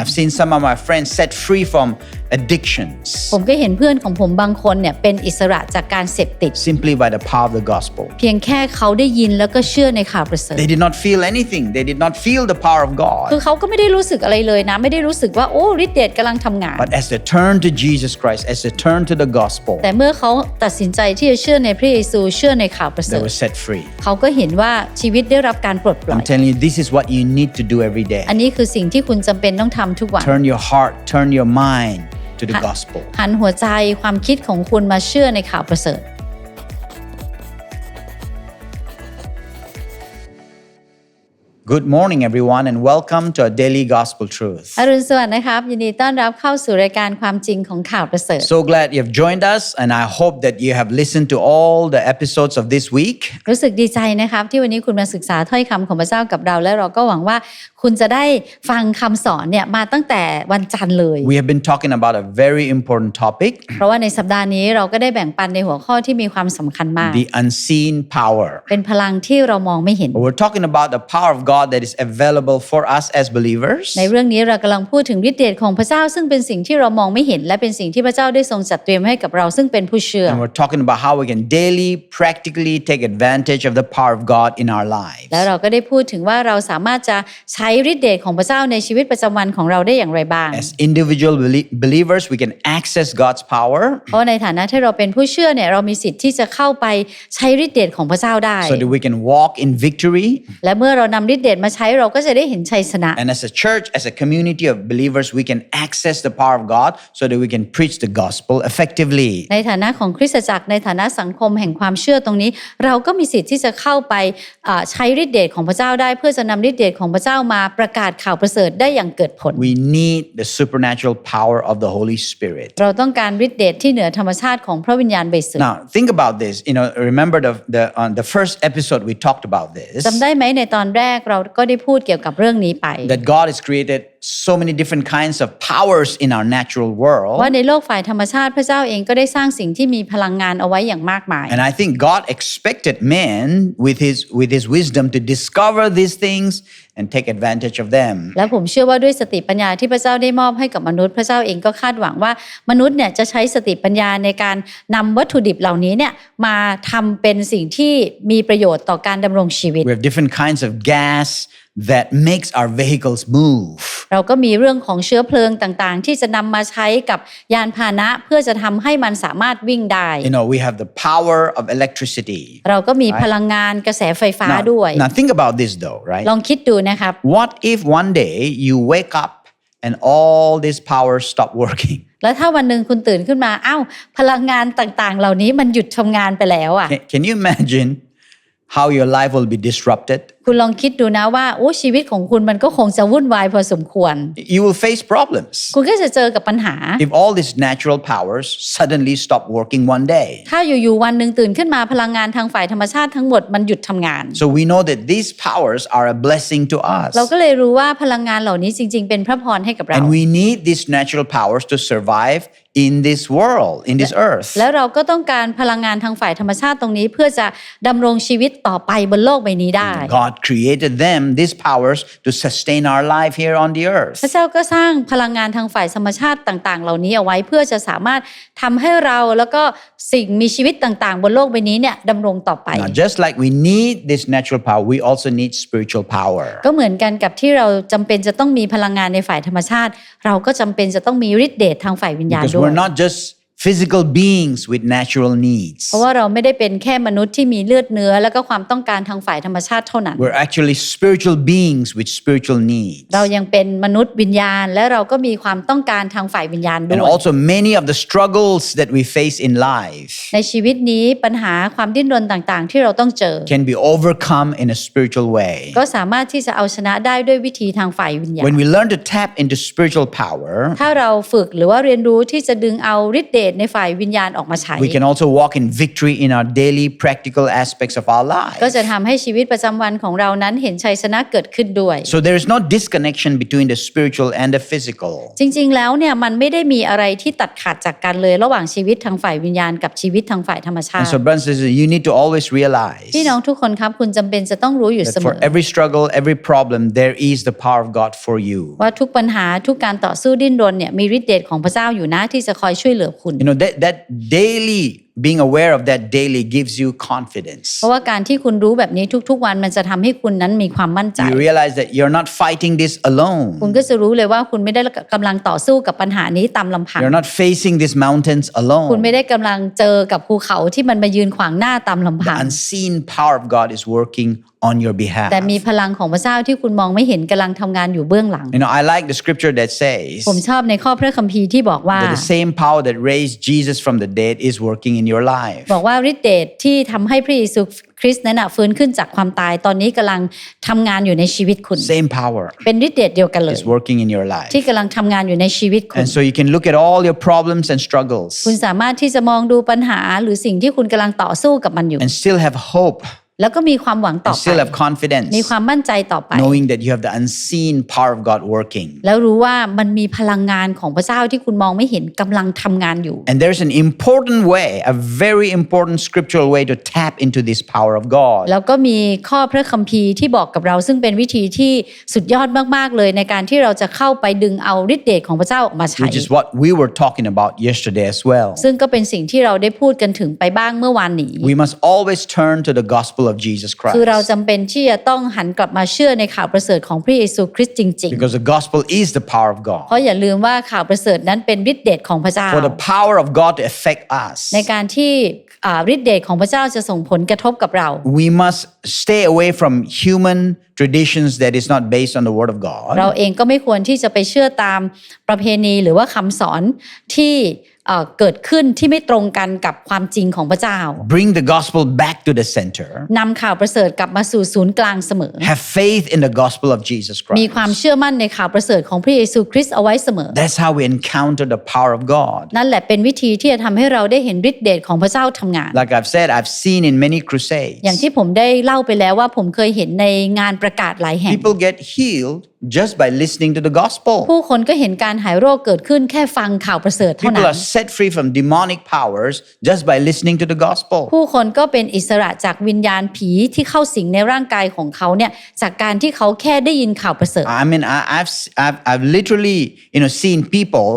I've seen some of my friends set free from addictions ผมก็เห็นเพื่อนของผมบางคนเนี่ยเป็นอิสระจากการเสพติด simply by the power of the gospel. เพียงแค่เขาได้ยินแล้วก็เชื่อในข่าวประเสริฐ They did not feel anything. They did not feel the power of คือ God. เขาก็ไม่ได้รู้สึกอะไรเลยนะ ไม่ได้รู้สึกว่า โอ้ฤทธิ์เดชกำลังทำงาน But as they turn to Jesus Christ, as they turn to the gospel, แต่เมื่อเขาตัดสินใจที่จะเชื่อในพระเยซูเชื่อในข่าวประเส they ริฐ were set free. เขาก็เห็นว่าชีวิตได้รับการปลดปล่อย I'm telling you, this is what you need to do every day. อันนี้คือสิ่งที่คุณจำเป็นต้องทำทุกวัน Turn your heart, turn your mind to the gospel. หันหัวใจความคิดของคุณมาเชื่อในข่าวประเสริฐ Good morning, everyone, and welcome to our daily gospel truth. อรุณสวัสดิ์นะครับ ยินดีต้อนรับเข้าสู่รายการความจริงของข่าวประเสริฐ So glad you have joined us, and I hope that you have listened to all the episodes of this week. รู้สึกดีใจนะครับ ที่วันนี้คุณมาศึกษาถ้อยคำของพระเจ้ากับเรา และเราก็หวังว่าคุณจะได้ฟังคำสอนเนี่ยมาตั้งแต่วันจันทร์เลย We have been talking about a very important topic เพราะว่าในสัปดาห์นี้เราก็ได้แบ่งปันในหัวข้อที่มีความสำคัญมาก the unseen power. เป็นพลังที่เรามองไม่เห็น We're talking about the power of God that is available for us as believers. ในเรื่องนี้เรากำลังพูดถึงฤทธิ์เดชของพระเจ้าซึ่งเป็นสิ่งที่เรามองไม่เห็น และเป็นสิ่งที่พระเจ้าได้ทรงจัดเตรียมให้กับเราซึ่งเป็นผู้เชื่อ And we're talking about how we can daily, practically take advantage of the power of God in our lives. แล้วเราก็ได้พูดถึงว่าเราสามารถจะใช้ฤทธิ์เดชของพระเจ้าในชีวิตประจำวันของเราได้อย่างไรบ้าง As individual belie- believers, we can access God's power เพราะว่าในฐานะที่เราเป็นผู้เชื่อเนี่ยเรามีสิทธิ์ที่จะเข้าไปใช้ฤทธิ์เดชของพระเจ้าได้ so that we can walk in victory. และเมื่อเรานำฤทธิ์เดชมาใช้เราก็จะได้เห็นชัยชนะ And as a church, as a community of believers, we can access the power of God so that we can preach the gospel effectively. ในฐานะของคริสตจักรในฐานะสังคมแห่งความเชื่อตรงนี้ เราก็มีสิทธิ์ที่จะเข้าไปใช้ฤทธิเดชของพระเจ้าได้เพื่อจะนำฤทธิเดชของพระเจ้ามาประกาศข่าวประเสริฐได้อย่างเกิดผล We need the supernatural power of the Holy Spirit. เราต้องการฤทธิเดชที่เหนือธรรมชาติของพระวิญญาณบริสุทธิ์ Now, think about this. You know, remember the the on the first episode we talked about this จำได้ไหมในตอนแรกเราก็ได้พูดเกี่ยวกับเรื่องนี้ไป that God has created so many different kinds of powers in our natural world. ว่าในโลกฝ่ายธรรมชาติพระเจ้าเองก็ได้สร้างสิ่งที่มีพลังงานเอาไว้อย่างมากมาย And I think God expected man with his with his wisdom to discover these things and take advantage of them. และผมเชื่อว่าด้วยสติปัญญาที่พระเจ้าได้มอบให้กับมนุษย์พระเจ้าเองก็คาดหวังว่ามนุษย์เนี่ยจะใช้สติปัญญาในการนำวัตถุดิบเหล่านี้เนี่ยมาทำเป็นสิ่งที่มีประโยชน์ต่อการดำรงชีวิต We have different kinds of gas that makes our vehicles move. เราก็มีเรื่องของเชื้อเพลิงต่างๆ ที่จะนำมาใช้กับยานพาหนะเพื่อจะทำให้มันสามารถวิ่งได้ You know, we have the power of electricity. เราก็มีพลังงานกระแสไฟฟ้า Now, ด้วย now think about this though, right? ลองคิดดูนะครับ What if one day you wake up and all this power stop working? แล้วถ้าวันหนึ่งคุณตื่นขึ้นมาอ้าวพลังงานต่างๆ เหล่านี้มันหยุดทำงานไปแล้วอ่ะ Can, can you imagine how your life will be disrupted? คุณลองคิดดูนะว่าโอ้ชีวิตของคุณมันก็คงจะวุ่นวายพอสมควร You will face problems คุณก็จะเจอกับปัญหา if all these natural powers suddenly stop working one day. ถ้าอยู่ๆวันหนึ่งตื่นขึ้นมาพลังงานทางฝ่ายธรรมชาติทั้งหมดมันหยุดทำงาน So we know that these powers are a blessing to us. เราก็เลยรู้ว่าพลังงานเหล่านี้จริง ๆ เป็นพระพรให้กับเรา And we need these natural powers to survive in this world, in this earth. แล้วเราก็ต้องการพลังงานทางฝ่ายธรรมชาติตรงนี้เพื่อจะดำรงชีวิตต่อไปบนโลกใบนี้ได้ God created them, these powers, to sustain our life here on the พระ earth. เจ้าก็สร้างพลังงานทางฝ่ายธรรมชาติต่างๆ เหล่านี้เอาไว้เพื่อจะสามารถทำให้เราแล้วก็สิ่งมีชีวิตต่างๆ บนโลกใบนี้เนี่ยดำรงต่อไป Now, just like we need this natural power, we also need spiritual power. ก็เหมือนกันกับที่เราจำเป็นจะต้องมีพลังงานในฝ่ายธรรมชาติ เราก็จำเป็นจะต้องมีฤทธิ์เดชทางฝ่ายวิญญาณ Because ด้วย we're not just physical beings with natural needs. เพราะว่าเราไม่ได้เป็นแค่มนุษย์ที่มีเลือดเนื้อ แล้วก็ความต้องการทางฝ่ายธรรมชาติเท่านั้น We're actually spiritual beings with spiritual needs. เรายังเป็นมนุษย์วิญญาณ และเราก็มีความต้องการทางฝ่ายวิญญาณด้ And วย also, many of the struggles that we face in life ในชีวิตนี้ปัญหาความดิ้นรนต่างๆ ที่เราต้องเจอ can be overcome in a spiritual way. ก็สามารถที่จะเอาชนะได้ด้วยวิธีทางฝ่ายวิญญาณ When we learn to tap into spiritual power, ถ้าเราฝึกหรือว่าเรียนรู้ที่จะดึงเอาฤทธิ์เดชชในฝ่ายวิญญาณออกมาใช้ We can also walk in victory in our daily practical aspects of our ก็ lives. จะทำให้ชีวิตประจำวันของเรานั้นเห็นชัยชนะเกิดขึ้นด้วย So there is no disconnection between the spiritual and the physical. จริง ๆ แล้วเนี่ยมันไม่ได้มีอะไรที่ตัดขาดจากกันเลย ระหว่างชีวิตทางฝ่ายวิญญาณกับชีวิตทางฝ่ายธรรมชา And ติ so, brothers and sisters, you need to always realize พี่น้องทุกคนครับคุณจำเป็นจะต้องรู้อยู่เส that ม for อ every struggle, every problem, there is the power of God for you. ว่าทุกปัญหาทุกการต่อสู้ดิ้นรนเนี่ยมีฤทธิ์เดชของพระเจ้าอยู่นะที่จะคอยช่วยเหลือคุณ You know, that, that daily, being aware of that daily gives you confidence. เพราะว่าการที่คุณรู้แบบนี้ทุกๆวันมันจะทำให้คุณนั้นมีความมั่นใจ You realize that you're not fighting this คุณ alone. ก็จะรู้เลยว่าคุณไม่ได้กำลังต่อสู้กับปัญหานี้ตามลำพัง You're not facing these mountains คุณ alone. ไม่ได้กำลังเจอกับภูเขาที่มันมายืนขวางหน้าตามลำ The พัง unseen power of God is working on your behalf. แต่มีพลังของพระเจ้าที่คุณมองไม่เห็นกำลังทำงานอยู่เบื้องหลัง You know, I like the scripture that says ผมชอบในข้อพระคัมภีร์ที่บอกว่า that the same power that raised Jesus from the dead is working in your life. บอกว่าฤทธิเดชที่ทำให้พระเยซูคริสต์นั้นนะฟื้นขึ้นจากความตายตอนนี้กำลังทำงานอยู่ในชีวิตคุณ Same power เป็นฤทธิเดชเดียวกันเลย is working in your life. ที่กำลังทำงานอยู่ในชีวิตคุณ And so you can look at all your problems and struggles คุณสามารถที่จะมองดูปัญหาหรือสิ่งที่คุณกำลังต่อสู้กับมันอยู่ and still have hope แล้วก็มีความหวังต่อ and ไป still have confidence มีความมั่นใจต่อไป knowing that you have the unseen power of God working. แล้วรู้ว่ามันมีพลังงานของพระเจ้าที่คุณมองไม่เห็นกำลังทำงานอยู่ And there's an important way, a very important scriptural way to tap into this power of God. แล้วก็มีข้อพระคัมภีร์ที่บอกกับเราซึ่งเป็นวิธีที่สุดยอดมากๆเลยในการที่เราจะเข้าไปดึงเอาฤทธิเดชของพระเจ้าออกมาใช้ Which is what we were talking about yesterday as well. ซึ่งก็เป็นสิ่งที่เราได้พูดกันถึงไปบ้างเมื่อวานนี้ We must always turn to the gospel of Jesus คือเรา Christ จำเป็นที่จะต้องหันกลับมาเชื่อในข่าวประเสริฐของพระเยซูคริสต์จริง because the gospel is the power of ๆ God. เพราะอย่าลืมว่าข่าวประเสริฐนั้นเป็นฤทธิเดชของพระเจ้า For the power of God to affect us, ในการที่อ่าฤทธิเดชของพระเจ้าจะส่งผลกระทบกับเรา we must stay away from human traditions that is not based on the word of God. เราเองก็ไม่ควรที่จะไปเชื่อตามประเพณีหรือว่าคำสอนที่ เอ่อเกิดขึ้นที่ไม่ตรงกันกับความจริงของพระเจ้า Bring the gospel back to the center. นำข่าวประเสริฐกลับมาสู่ศูนย์กลางเสมอ Have faith in the gospel of Jesus มี Christ. ความเชื่อมั่นในข่าวประเสริฐของพระเยซูคริสต์เอาไว้เสมอ That's how we encounter the power of God. นั่นแหละเป็นวิธีที่จะทำให้เราได้เห็นฤทธิเดชของพระเจ้าทำงาน Like I've said, I've seen in many crusades, อย่างที่ผมได้เล่าไปแล้วว่าผมเคยเห็นในงานประกาศหลายแห่ง people get healed just by listening to the gospel. ผู้คนก็เห็นการหายโรคเกิดขึ้นแค่ฟังข่าวประเสริฐเท่า People นั้น are set free from demonic powers just by listening to the gospel. ผู้คนก็เป็นอิสระจากวิญญาณผีที่เข้าสิงในร่างกายของเขาเนี่ยจากการที่เขาแค่ได้ยินข่าวประเสริฐ I mean, I, I've, I've, I've literally, you know, seen people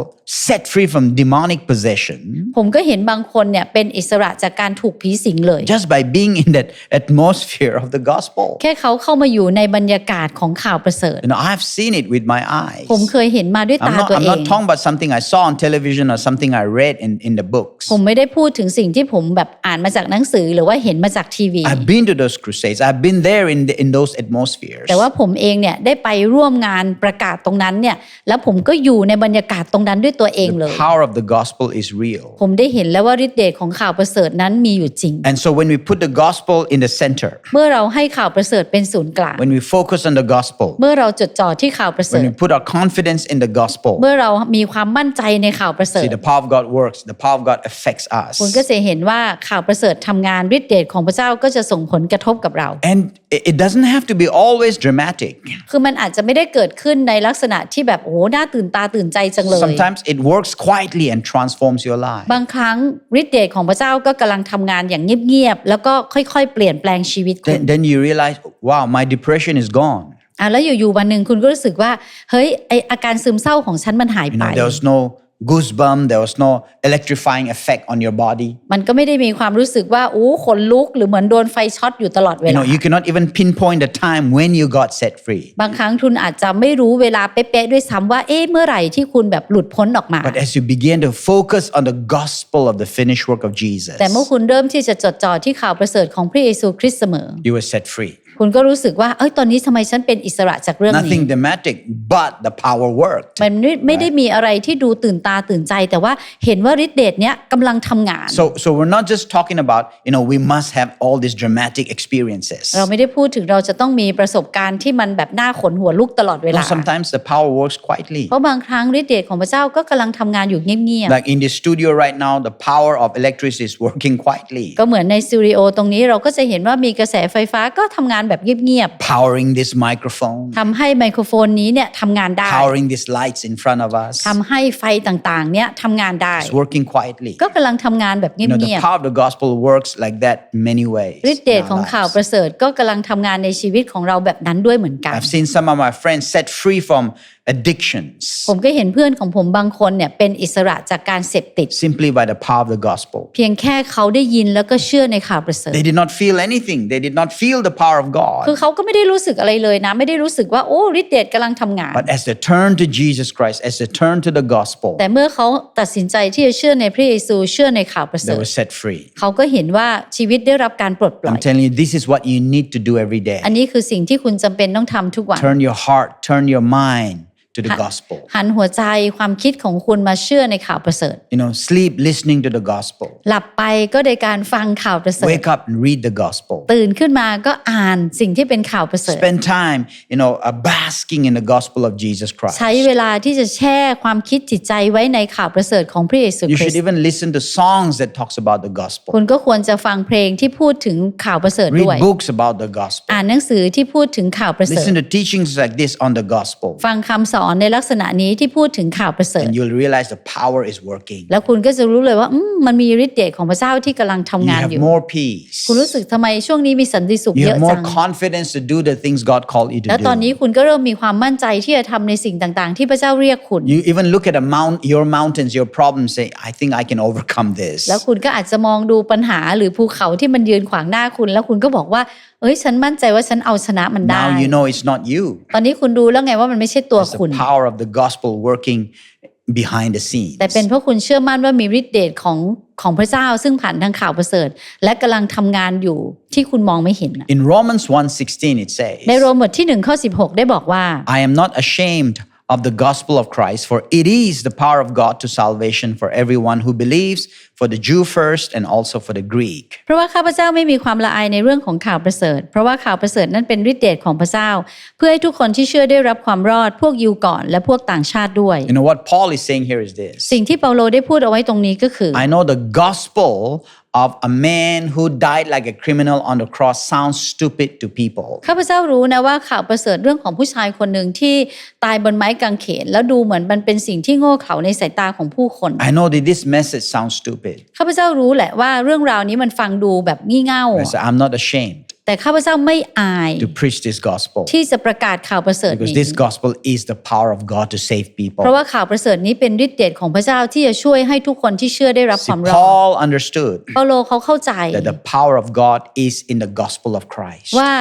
set free from demonic possession ผมก็เห็นบางคนเนี่ยเป็นอิสระจากการถูกผีสิงเลย just by being in that atmosphere of the gospel. แค่เขาเข้ามาอยู่ในบรรยากาศของข่าวประเสริฐ You know, I've seen it with my eyes. ผมเคยเห็นมาด้วย I'm ตา not, ตัว I'm เอง not talking about something I saw on television or something I read in, in the books. ผมไม่ได้พูดถึงสิ่งที่ผมแบบอ่านมาจากหนังสือหรือว่าเห็นมาจากทีวี I've been to those crusades. I've been there in, the, in those atmospheres. แต่ว่าผมเองเนี่ยได้ไปร่วมงานประกาศตรงนั้นเนี่ยแล้วผมก็อยู่ในบรรยากาศตรงนั้นด้วยตัวเองเลย The power of the gospel is real. ผมได้เห็นแล้วว่าฤทธิ์เดชของข่าวประเสริฐนั้นมีอยู่จริง And so when we put the gospel in the center, เมื่อเราให้ข่าวประเสริฐเป็นศูนย์กลาง when we focus on the gospel, เมื่อเราจดจ่อที่ข่าวประเสริ when ฐ we put our confidence in the gospel, เมื่อเรามีความมั่นใจในข่าวประเสริฐ see, the power of God works. The power of God affects คุณก็ us. จะเห็นว่าข่าวประเสริฐทำงานฤทธิ์เดชของพระเจ้าก็จะส่งผลกระทบกับเรา And it it doesn't have to be always dramatic. คือมันอาจจะไม่ได้เกิดขึ้นในลักษณะที่แบบโอ้โหน่าตื่นตาตื่นใจจังเลย Sometimes it works quietly and transforms your life. บางครั้งฤทธิ์เดชของพระเจ้าก็กำลังทำงานอย่างเงียบๆแล้วก็ค่อยๆ เปลี่ยนแปลงชีวิตคุณ Then, then you realize, wow, my depression is gone. อะแล้วอยู่ๆวันหนึ่งคุณก็รู้สึกว่า เฮ้ยไออาการซึมเศร้าของฉันมันหาย You ไป know, there was no goosebump, there was no electrifying effect on your body. มันก็ไม่ได้มีความรู้สึกว่าโอ้ขนลุกหรือเหมือนโดนไฟช็อตอยู่ตลอดเว You ลา know, you cannot even pinpoint the time when you got set free. บางครั้งคุณอาจจะไม่รู้เวลาเป๊ะๆด้วยซ้ำว่าเอ๊ะเมื่อไหร่ที่คุณแบบหลุดพ้นออกมา But as you begin to focus on the gospel of the finished work of Jesus, แต่เมื่อคุณเริ่มที่จะจดจ่อที่ข่าวประเสริฐของพระเยซูคริสต์เสมอ you were set free. คุณก็รู้สึกว่าเอ้ยตอนนี้ทำไมฉันเป็นอิสระจากเรื่องนี้ Nothing dramatic, but the power worked. มันไม่ไม่ได้มีอะไรที่ดูตื่นตาตื่นใจ แต่ว่าเห็นว่าฤทธิ์เดชเนี้ยกำลังทำงาน So, so we're not just talking about, you know, we must have all these dramatic experiences. เราไม่ได้พูดถึงเราจะต้องมีประสบการณ์ที่มันแบบน่าขนหัวลุกตลอดเว No, ลา sometimes the power works quietly. เพราะบางครั้งฤทธิ์เดชของพระเจ้าก็กำลังทำงานอยู่เงียบ Like in the studio right now, the power of electricity is working quietly, ๆก็เหมือนในสตูดิโอตรงนี้เราก็จะเห็นว่ามีกระแสไฟฟ้าก็ทำงานแบบเงียบ powering this microphone, ๆทำให้ไมโครโฟนนี้เนี่ยทำงานได้ powering these lights in front of us. ทำให้ไฟต่างๆเนี่ยทำงานได้ It's working quietly. ก็กำลังทำงานแบบเ You know, งีย the บ power of the gospel works like that in many ways. ๆฤทธิ์เดช in ของ our ข่าว lives. ประเสริฐก็กำลังทำงานในชีวิตของเราแบบนั้นด้วยเหมือนกัน I've seen some of my friends set free from addictions ผมก็เห็นเพื่อนของผมบางคนเนี่ยเป็นอิสระจากการเสพติด simply by the power of the gospel. เพียงแค่เขาได้ยินแล้วก็เชื่อในข่าวประเสริฐ They did not feel anything. They did not feel the power of คือ God. เขาก็ไม่ได้รู้สึกอะไรเลยนะไม่ได้รู้สึกว่าโอ้ฤทธิ์เดชกำลังทำงาน But as they turn to Jesus Christ, as they turn to the gospel, แต่เมื่อเขาตัดสินใจที่จะเชื่อในพระเยซูเชื่อในข่าวประเส they ริฐ were set free. เขาก็เห็นว่าชีวิตได้รับการปลดปล่อย I'm telling you, this is what you need to do every day. อันนี้คือสิ่งที่คุณจำเป็นต้องทำทุกวัน Turn your heart, turn your mind to the gospel. หันหัวใจความคิดของคุณมาเชื่อในข่าวประเสริฐ You know, sleep listening to the gospel. หลับไปก็ในการฟังข่าวประเสริฐ Wake up and read the gospel. ตื่นขึ้นมาก็อ่านสิ่งที่เป็นข่าวประเสริฐ Spend time, you know, uh, basking in the gospel of Jesus Christ. ใช้เวลาที่จะแช่ความคิดจิตใจไว้ในข่าวประเสริฐของพระเยซู You คริส should ต์ even listen to songs that talks about the gospel. คุณก็ควรจะฟังเพลงที่พูดถึงข่าวประเสริฐด้วย Read books about the gospel. อ่านหนังสือที่พูดถึงข่าวประเสริฐ Listen to teachings like this on the gospel. ฟังคำสอนในลักษณะนี้ที่พูดถึงข่าวประเสริฐ And you'll realize the power is working. แล้วคุณก็จะรู้เลยว่าอืมมันมีฤทธิ์เดชของพระเจ้าที่กำลังทำ You งาน have อยู่ more peace. คุณรู้สึกทำไมช่วงนี้มีสันติสุข You เยอะ have จั more ง confidence to do the things God called you แล้ว to ตอนนี้ do. คุณก็เริ่มมีความมั่นใจที่จะทำในสิ่งต่างๆ ที่พระเจ้าเรียกคุณ You even look at a mount, your mountains, your problems, say, I think I can overcome this. แล้วคุณก็อาจจะมองดูปัญหาหรือภูเขาที่มันยืนขวางหน้าคุณ แล้วคุณก็บอกว่า เอ้ยฉันมั่นใจว่าฉันเอาชนะมันได้ Now you know it's not you. ตอนนี้คุณดูแล้วไงว่ามันไม่ใช่ตัว It's คุณ the power of the gospel working behind the scenes. แต่เป็นเพราะคุณเชื่อมั่นว่ามีฤทธิ์เดชของของพระเจ้า ซึ่งผ่านทางข่าวประเสริฐ และกำลังทำงานอยู่ที่คุณมองไม่เห็นน่ะ In Romans 1:16 it says, ในโรมบทที่1ข้อ16 ได้บอกว่า I am not ashamed of the gospel of Christ, for it is the power of God to salvation for everyone who believes, for the Jew first and also for the Greek. เพราะว่าข้าพเจ้าไม่มีความละอายในเรื่องของข่าวประเสริฐ เพราะว่าข่าวประเสริฐนั้นเป็นฤทธิ์เดชของพระเจ้า เพื่อให้ทุกคนที่เชื่อได้รับความรอดพวกยิวก่อนและพวกต่างชาติด้วย You know what Paul is saying here is this สิ่งที่เปาโลได้พูดเอาไว้ตรงนี้ก็คือ I know the gospel of a man who died like a criminal on the cross sounds stupid to people. ข้าพเจ้ารู้นะว่าข่าวประเสริฐเรื่องของผู้ชายคนหนึ่งที่ตายบนไม้กางเขน แล้วดูเหมือนมันเป็นสิ่งที่โง่เขลาในสายตาของผู้คน I know that this message sounds stupid. ข้าพเจ้ารู้แหละว่าเรื่องราวนี้มันฟังดูแบบงี่เง่า I say, I'm not ashamed แต่ข้าพเจ้าไม่อาย to preach this gospel ที่จะประกาศข่าวประเสริฐ because นี้ this gospel is the power of God to save เพ people. ราะว่าข่าวประเสริฐนี้เป็นฤทธิ์เดชของพระเจ้าที่จะช่วยให้ทุกคนที่เชื่อได้รับค See, วามรอด Paul understood เปาโลเขาเข้าใจ that the power of God is in the gospel of Christ. ว่า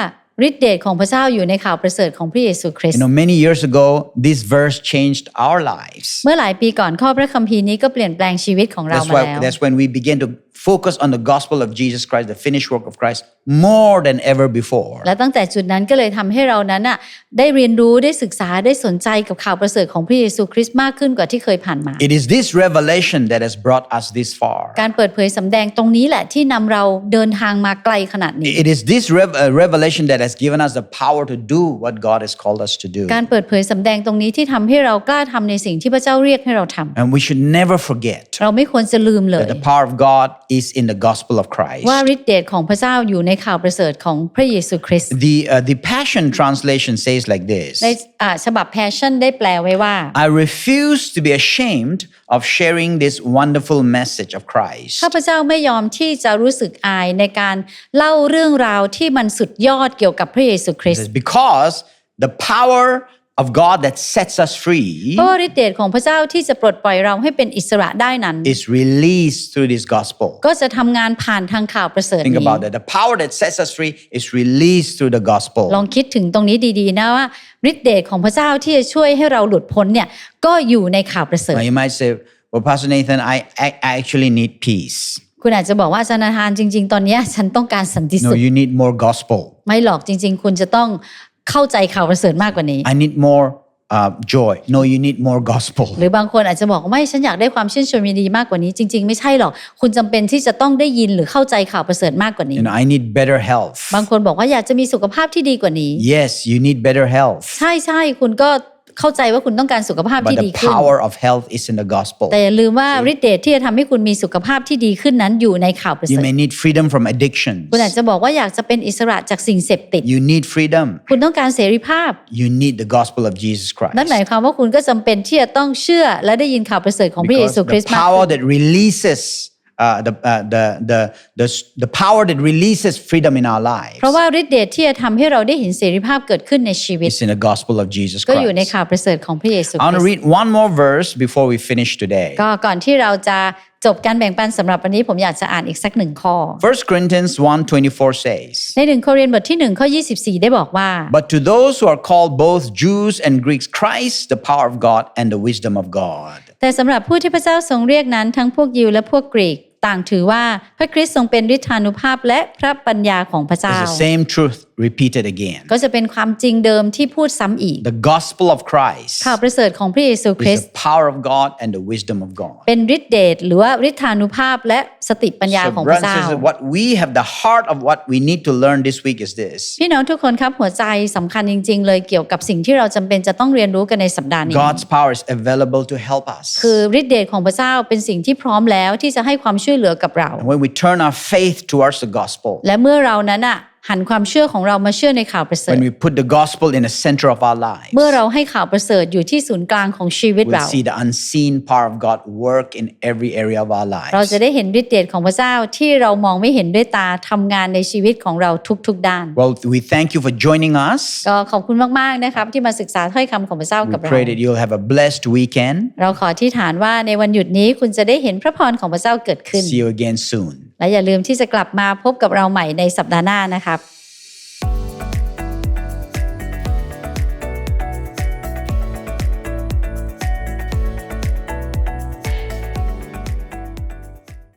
ฤทธิ์เดชของพระเจ้าอยู่ในข่าวประเสริฐของพระเยซูคริส You ต์ know, many years ago, this verse changed our lives. เมื่อหลายปีก่อนข้อพระคัมภีร์นี้ก็เปลี่ยนแปลงชีวิตของเรา That's มา why แล้ว that's when we began to focus on the gospel of Jesus Christ, the finished work of Christ, more than ever before. และตั้งแต่จุดนั้นก็เลยทำให้เรานั้นน่ะได้เรียนรู้ได้ศึกษาได้สนใจกับข่าวประเสริฐของพระเยซูคริสต์มากขึ้นกว่าที่เคยผ่านมา It is this revelation that has brought us this far. การเปิดเผยสำแดงตรงนี้แหละที่นำเราเดินทางมาไกลขนาดนี้ It is this rev- uh, revelation that has given us the power to do what God has called us to do. การเปิดเผยสำแดงตรงนี้ที่ทำให้เรากล้าทำในสิ่งที่พระเจ้าเรียกให้เราทำ And we should never forget เราไม่ควรจะลืมเลย that the power of God is in the gospel of Christ. ว่าฤทธิเดชของพระเจ้าอยู่ในข่าวประเสริฐของพระเยซูคริสต์ The, uh, the Passion Translation says like this ในอ่าฉบับ Passion ได้แปลไว้ว่า I refuse to be ashamed of sharing this wonderful message of Christ. ข้าพเจ้าไม่ยอมที่จะรู้สึกอายในการเล่าเรื่องราวที่มันสุดยอดเกี่ยวกับพระเยซูคริส It ต์ says, Because the power of God that sets us free เพราะว่าฤทธิเดชของพระเจ้าที่จะปลดปล่อยเราให้เป็นอิสระได้นั้น is released through this gospel. ก็จะทำงานผ่านทางข่าวประเสริฐ Think นี้ about that. The power that sets us free is released through the ลอง gospel. คิดถึงตรงนี้ดีๆนะว่าฤทธิเดชของพระเจ้าที่จะช่วยให้เราหลุดพ้นเนี่ยก็อยู่ในข่าวประเสริฐ Now you might say, Well, Pastor Nathan, I, I I actually need peace. คุณอาจจะบอกว่าอาจารย์นาธานจริง ๆ ตอนเนี้ยฉันต้องการสันติ No, สุข you need more gospel. ไม่หรอกจริง ๆ คุณจะต้อง เข้าใจข่าวประเสริฐมากกว่านี้ I need more uh, joy. No, you need more gospel. หรือบางคนอาจจะบอกว่าไม่ฉันอยากได้ความชื่นชมยินดีมากกว่านี้จริง ๆ ไม่ใช่หรอก คุณจำเป็นที่จะต้องได้ยินหรือเข้าใจข่าวประเสริฐมากกว่านี้ You know, I need better health. บางคนบอกว่าอยากจะมีสุขภาพที่ดีกว่านี้ Yes, you need better health. ใช่ใช่คุณก็ เข้าใจว่าคุณต้องการสุขภาพ But ที่ the ดีขึ้น power of health is in the gospel. แต่อย่าลืมว่าฤทธิ์เดชที่จะทำให้คุณมีสุขภาพที่ดีขึ้นนั้นอยู่ในข่าวประเส You ริฐ may need freedom from addictions. คุณอาจจะบอกว่าอยากจะเป็นอิสระจากสิ่งเสพติด You need freedom. คุณต้องการเสรีภาพ You need the gospel of Jesus Christ. นั่นหมายความว่าคุณก็จำเป็นที่จะต้องเชื่อและได้ยินข่าวประเสริฐของพระเย Because ซูคริส the ต์มาก power ขึ้น that releases uh, the, uh, the, the, the, the power that releases freedom in our lives เพราะว่าฤทธิ์เดชที่จะทำให้เราได้เห็นเสรีภาพเกิดขึ้นในชีวิต is in the gospel of Jesus ก็อยู่ใน Christ. ข่าวประเสริฐของพระเยซู I ค want ริ to สต์ read one more verse before we finish today. ก็ก่อนที่เราจะจบการแบ่งปันสำหรับวันนี้ผมอยากจะอ่านอีกสักหนึ่งข้อ 1 Corinthians 1:24 says, ในหนึ่งโครินธ์บทที่หนึ่งข้อ24 ได้บอกว่า But to those who are called both Jews and Greeks, Christ, the power of God and the wisdom of God. แต่สำหรับผู้ที่พระเจ้าทรงเรียกนั้นทั้งพวกยิวและพวกกรีก ต่างถือว่าพระคริสต์ทรงเป็นฤทธานุภาพและพระปัญญาของพระเจ้า It's the same truth repeated again. ก็จะเป็นความจริงเดิมที่พูดซ้ำอีก The gospel of Christ ข่าวประเสริฐของพระเยซูคริ is สต์ the power of God and the wisdom of God. เป็นฤทธิเดชหรือว่าฤทธานุภาพและสติปัญญา So ของพระ brothers เจ้า and sisters, what we have the heart of what we need to learn this week is this. พี่น้องทุกคนครับหัวใจสำคัญจริง ๆ เลยเกี่ยวกับสิ่งที่เราจำเป็นจะต้องเรียนรู้กันในสัปดาห์นี้ God's power is available to help us. คือฤทธิเดชของพระเจ้าเป็นสิ่งที่พร้อมแล้วที่จะให้ความช่เหลือกับเรา And when we turn our faith towards the gospel, และเมื่อเรานั้นอ่ะ หันความเชื่อของเรามาเชื่อในข่าวประเสริฐ when we put the gospel in the center of our lives, เมื่อเราให้ข่าวประเสริฐอยู่ที่ศูนย์กลางของชีวิต we'll เรา see the unseen power of God work in every area of our เรา lives. จะได้เห็นฤทธิเดชของพระเจ้าที่เรามองไม่เห็นด้วยตาทำงานในชีวิตของเราทุกๆด้าน Well, we thank you for joining us. ก็ขอบคุณมากๆนะครับที่มาศึกษาถ้อยคำของพระเจ้า We กับเรา pray that you'll have a blessed weekend. เราขอที่ฐานว่าในวันหยุดนี้คุณจะได้เห็นพระพรของพระเจ้าเกิดขึ้น See you again soon. และอย่าลืมที่จะกลับมาพบกับเราใหม่ในสัปดาห์หน้านะครับ